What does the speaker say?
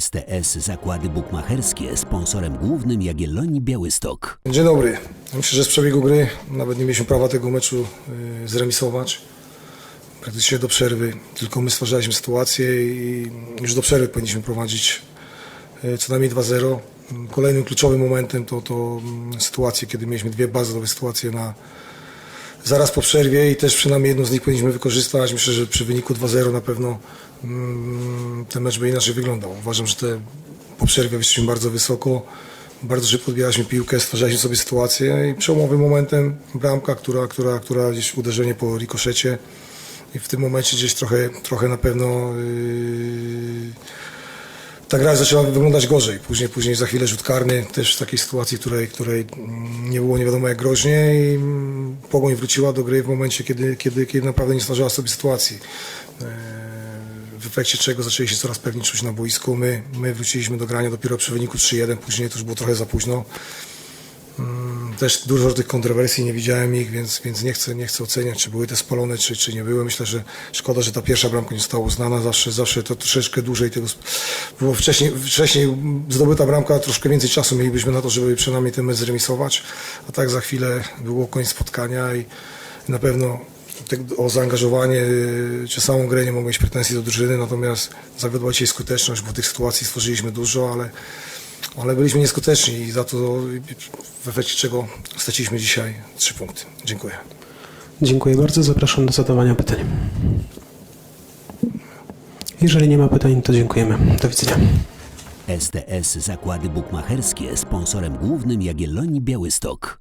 STS Zakłady Bukmacherskie sponsorem głównym Jagiellonii Białystok. Dzień dobry. Myślę, że z przebiegu gry nawet nie mieliśmy prawa tego meczu y, zremisować. Praktycznie do przerwy. Tylko my stwarzaliśmy sytuację i już do przerwy powinniśmy prowadzić y, co najmniej 2-0. Kolejnym kluczowym momentem to, to mm, sytuacje, kiedy mieliśmy dwie dobre sytuacje na, zaraz po przerwie i też przynajmniej jedną z nich powinniśmy wykorzystać. Myślę, że przy wyniku 2-0 na pewno mm, ten mecz by inaczej wyglądał. Uważam, że te po przerwie wyszliśmy bardzo wysoko, bardzo szybko odbieraliśmy piłkę, stwarzaliśmy sobie sytuację i przełomowym momentem bramka, która, która, która gdzieś uderzenie po rikoszecie i w tym momencie gdzieś trochę, trochę na pewno yy, ta gra zaczęła wyglądać gorzej. Później, później za chwilę rzut karny, też w takiej sytuacji, której, której nie było nie wiadomo jak groźnie i mm, Pogoń wróciła do gry w momencie, kiedy, kiedy, kiedy naprawdę nie stwarzała sobie sytuacji. Eee, W efekcie czego zaczęli się coraz pewniej czuć na boisku. My, my wróciliśmy do grania dopiero przy wyniku 3-1, później to już było trochę za późno. Też dużo tych kontrowersji nie widziałem ich, więc, więc nie, chcę, nie chcę oceniać, czy były te spalone, czy, czy nie były. Myślę, że szkoda, że ta pierwsza bramka nie została uznana. Zawsze, zawsze to troszeczkę dłużej tego było wcześniej, wcześniej zdobyta bramka, troszkę więcej czasu mielibyśmy na to, żeby przynajmniej ten mecz zremisować, a tak za chwilę było koniec spotkania i na pewno te- o zaangażowanie y, czy samą grę nie mogę mieć pretensji do drużyny, natomiast zawiodła dzisiaj skuteczność, bo tych sytuacji stworzyliśmy dużo, ale ale byliśmy nieskuteczni i za to w efekcie czego straciliśmy dzisiaj trzy punkty. Dziękuję. Dziękuję bardzo. Zapraszam do zadawania pytań. Jeżeli nie ma pytań, to dziękujemy. Do widzenia. STS Zakłady Bukmacherskie sponsorem głównym Jagiellonii Białystok.